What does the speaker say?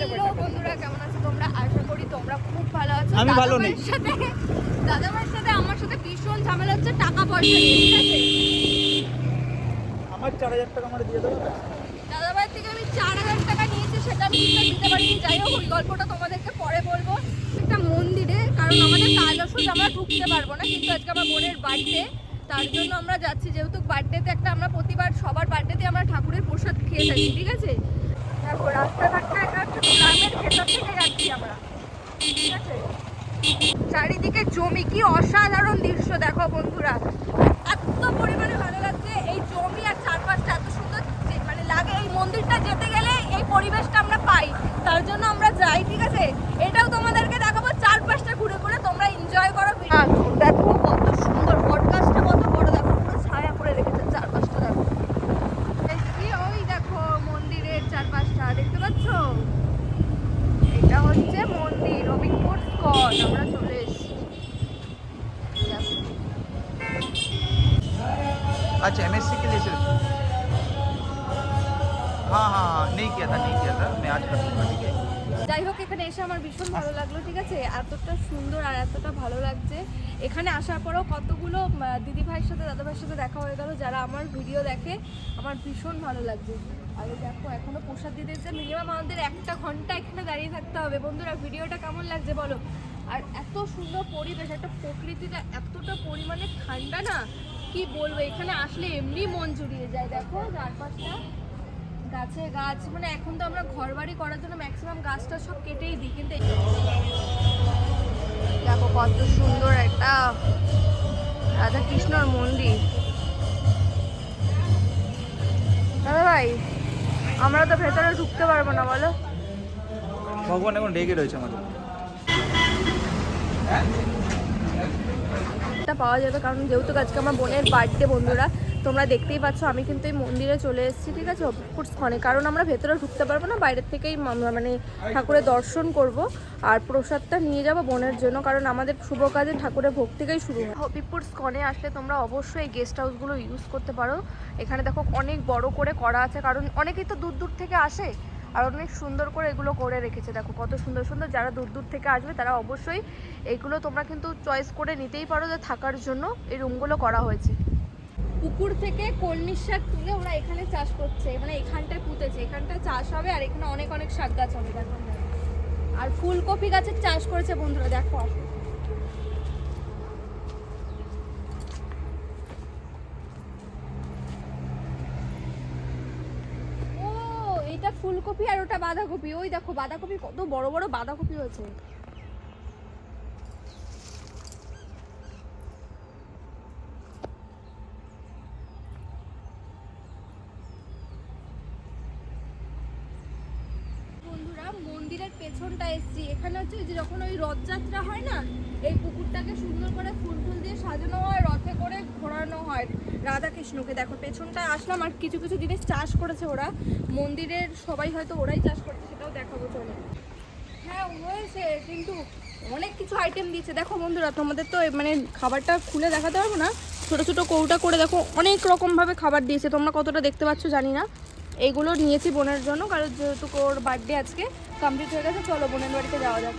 Hello বন্ধুরা কেমন আছো তোমরা? আশা করি তোমরা খুব ভালো আছো। আমি ভালো নেই। সাথে দাদাভাইয়ের সাথে আমার সাথে ভীষণ ঝামেলা হচ্ছে টাকা পয়সা ঠিক আছে? আমার চার হাজার টাকা আমার দিয়ে দেবো দাদাভাইয়ের থেকে আমি চার হাজার টাকা নিয়েছি সেটা আমি দিতে পারিনি। যাই হোক ওই গল্পটা তোমাদেরকে পরে বলব। একটা মন্দিরে কারণ আমাদের কাজ ওষুধ আমরা ঢুকতে পারব না কিন্তু আজকে আমার বোনের বার্থডে তার জন্য আমরা যাচ্ছি যেহেতু বার্থডেতে একটা আমরা প্রতিবার সবার বার্থডেতে আমরা ঠাকুরের প্রসাদ খেয়ে থাকি ঠিক আছে? চারিদিকে জমি, কি অসাধারণ দৃশ্য, দেখো বন্ধুরা। এত পরিমাণে ভালো লাগছে এই জমি আর চারপাশটা, এত সুন্দর মানে লাগে এই মন্দিরটা যেতে গেলে এই পরিবেশটা আমরা পাই। তার জন্য আমরা যাই, ঠিক আছে? এটাও তোমাদেরকে দেখাবো, চারপাশটা ঘুরে ঘুরে তোমরা এনজয় করো ভিডিও দেখো কত সুন্দর পডকাস্টটা কত বড় দেখো পুরো ছায়া করে রেখেছে চারপাশটা দেখো এই কি ওই দেখো মন্দিরের চারপাশটা দেখতে পাচ্ছ এটা হচ্ছে মন্দির রবিকপুর স্কট আমরা চলে এসেছি দেখো। अच्छा एम के लिए सिर्फ हाँ हाँ हाँ नहीं किया था नहीं किया था मैं आज कर दूंगा ठीक है যাই হোক এখানে এসে আমার ভীষণ ভালো লাগলো ঠিক আছে এতটা সুন্দর আর এতটা ভালো লাগছে এখানে আসার পরেও কতগুলো দিদি ভাইয়ের সাথে দাদা ভাইয়ের সাথে দেখা হয়ে গেল যারা আমার ভিডিও দেখে আমার ভীষণ ভালো লাগছে আর এই দেখো এখনো প্রসাদ দিতে যে মিনিমাম আমাদের একটা ঘন্টা এখানে দাঁড়িয়ে থাকতে হবে বন্ধুরা ভিডিওটা কেমন লাগছে বলো আর এত সুন্দর পরিবেশ একটা প্রকৃতিটা এতটা পরিমাণে ঠান্ডা না কি বলব এখানে আসলে এমনি মন জুড়িয়ে যায় দেখো চারপাশটা। গাছে গাছ মানে এখন তো আমরা ঘর বাড়ি করার জন্য ম্যাক্সিমাম গাছটা সব কেটেই দিই কিন্তু দেখো কত সুন্দর একটা রাধা কৃষ্ণর মন্দির। দাদা ভাই আমরা তো ভেতরে ঢুকতে পারব না বলো। ভগবান এখন রেগে রয়েছে আমাদের। এটা পাওয়া যাবে, কারণ যেহেতু আজকে আমার বোনের বার্থডে বন্ধুরা, তোমরা দেখতেই পাচ্ছ, আমি কিন্তু এই মন্দিরে চলে এসেছি, ঠিক আছে? অপুরস্কনে কারণ আমরা ভেতরে ঢুকতে পারব না বাইরের থেকেই মানে ঠাকুরের দর্শন করব আর প্রসাদটা নিয়ে যাব বোনের জন্য, কারণ আমাদের শুভ কাজে ঠাকুরের ভোগ থেকেই শুরু হয়। হবিপুর স্কনে আসলে তোমরা অবশ্যই এই গেস্ট হাউসগুলো ইউজ করতে পারো। এখানে দেখো অনেক বড় করে করা আছে, কারণ অনেকেই তো দূর দূর থেকে আসে। আর অনেক সুন্দর করে এগুলো করে রেখেছে। দেখো কত সুন্দর সুন্দর যারা দূর দূর থেকে আসবে তারা অবশ্যই এইগুলো তোমরা কিন্তু চয়েস করে নিতেই পারো যে থাকার জন্য এই রুমগুলো করা হয়েছে। পুকুর থেকে কলমির শাক তুলে ওরা এখানে চাষ করছে। মানে এখানটায় পুঁতেছে। এখানটায় চাষ হবে আর এখানে অনেক অনেক শাক গাছ হবে। আর ফুলকপি গাছের চাষ করেছে বন্ধুরা, দেখো আসো। ও এটা ফুলকপি আর ওটা বাঁধাকপি। ওই দেখো, বাঁধাকপি কত বড় বড় বাঁধাকপি হয়েছে। মন্দিরের পেছনটা এসছি। এখানে হচ্ছে যখন ওই রথযাত্রা হয় না, এই পুকুরটাকে সুন্দর করে ফুল ফুল দিয়ে সাজানো হয়। হয় রাধা কৃষ্ণকে দেখো, পেছনটায় আসলাম আর কিছু কিছু জিনিস চাষ করেছে ওরা। মন্দিরের সবাই হয়তো ওরাই চাষ করেছে, সেটাও দেখাবো, চলো। হ্যাঁ হয়েছে, কিন্তু অনেক কিছু আইটেম দিয়েছে। দেখো বন্ধুরা, তোমাদের তো মানে খাবারটা খুলে দেখাতে পারব না? ছোট ছোট কৌটা করে দেখো, অনেক রকমভাবে খাবার দিয়েছে। তোমরা কতটা দেখতে পাচ্ছ জানি না। এইগুলো নিয়েছি বোনের জন্য, কারণ যেহেতু ওর বার্থডে আজকে কমপ্লিট হয়ে গেছে, চলো বোনের বাড়িতে যাওয়া যাক।